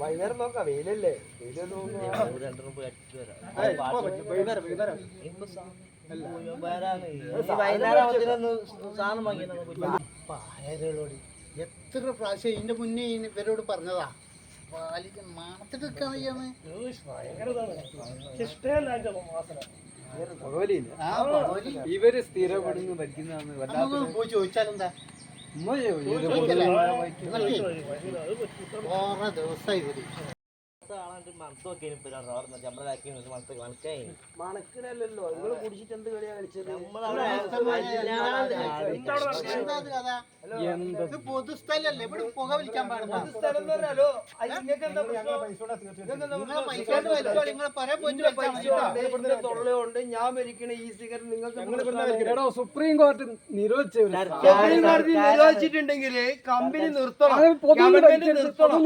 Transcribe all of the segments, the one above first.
വൈകുന്നേരം നോക്കാം. വെയിലല്ലേ. വെയിലൊന്നും പായകളോട് എത്ര പ്രാവശ്യം ഇതിന്റെ മുന്നേ ഇവരോട് പറഞ്ഞതാ? പാലിന്റെ മാത്രം നിൽക്കാൻ വയ്യാന്ന് ആ ഇവർ സ്ഥിരപ്പെടുന്ന ഭരിക്കുന്നതാണ് പോയി ചോദിച്ചാലെന്താ? ദിവസമായി വരും മണക്കിനല്ലോ നിങ്ങൾ കുടിച്ചിട്ട് എന്ത് കളിയാ കളിച്ചത്? ഇത് പൊതുസ്ഥലല്ലേ? ഇവിടെ പുക വിളിക്കാൻ പാടില്ല. തൊള്ളയുണ്ട്. ഞാൻ മരിക്കണ ഈ സിഗരറ്റ് നിങ്ങൾക്ക് സുപ്രീം കോടതി നിരോധിച്ചു സുപ്രീം കോടതി നിരോധിച്ചിട്ടുണ്ടെങ്കിൽ കമ്പനി നിർത്തണം. ഗവൺമെന്റ് നിർത്തണം.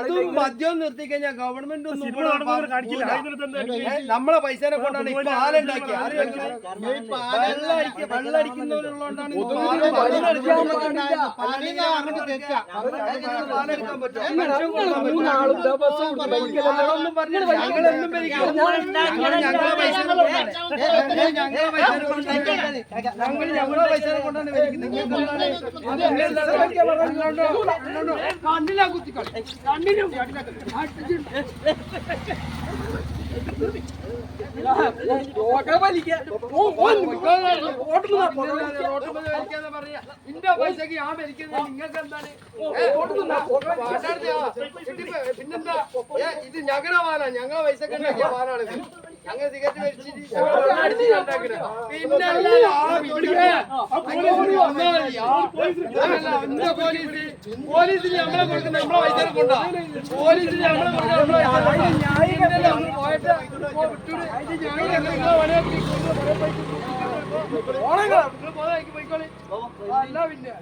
ഇത് മദ്യവും നിർത്തി കഴിഞ്ഞാൽ ഗവൺമെന്റ് നമ്മളെ പൈസനെ കൊണ്ടാണ് ഇപ്പൊ പാലുണ്ടാക്കിയത് വെള്ളം അടിക്കുന്നവരുള്ളതുകൊണ്ടാണ് മൂന്നാളും ദിവസവും കൂടി ഭരിക്കലല്ലോ. പറഞ്ഞില്ല. ഞങ്ങളെന്നും ഭരിക്കും. ഞങ്ങൾ ഞങ്ങളെ പൈസ കൊണ്ടാണ്. ഞങ്ങൾ ഞങ്ങളെ പൈസ കൊണ്ടാണ്. ഞങ്ങൾ ഞങ്ങളെ പൈസ കൊണ്ടാണ് ഭരിക്കുന്നത്. നിങ്ങൾക്ക് എന്താണ്? അത് നിങ്ങളുടെ കണ്ണിലാ കുത്തിക്കളി. കണ്ണിലും ലോക വലിക്കുക. ഓ, ഓ, ഓടുന്നു നാ, ഇന്നലെ റോട്ടുമ്മൽ വലിക്കാതെ പറയാ. ഇന്റെ പൈസക്ക് ഞാൻ മരിക്കുന്നത് നിങ്ങൾക്ക് എന്താണ് പിന്നെന്താ ഇത് ഞങ്ങളുടെ പാലാ ഞങ്ങളെ പൈസക്ക് ഉണ്ടാക്കിയ പാലാണിത് ഞങ്ങൾ സിഗരറ്റ് ഞങ്ങൾ എന്താ പോലീസ് പോലീസിന് നമ്മളെ കൊടുക്കുന്ന നമ്മളെ പൈസ കൊണ്ടാ പോലീസിന് നമ്മളെ കൊടുക്കുന്ന പോയിട്ട് വിട്ടൂടെ. അതിന് പൈസ നിങ്ങൾ പോയിക്കോളി. അല്ല പിന്നെ.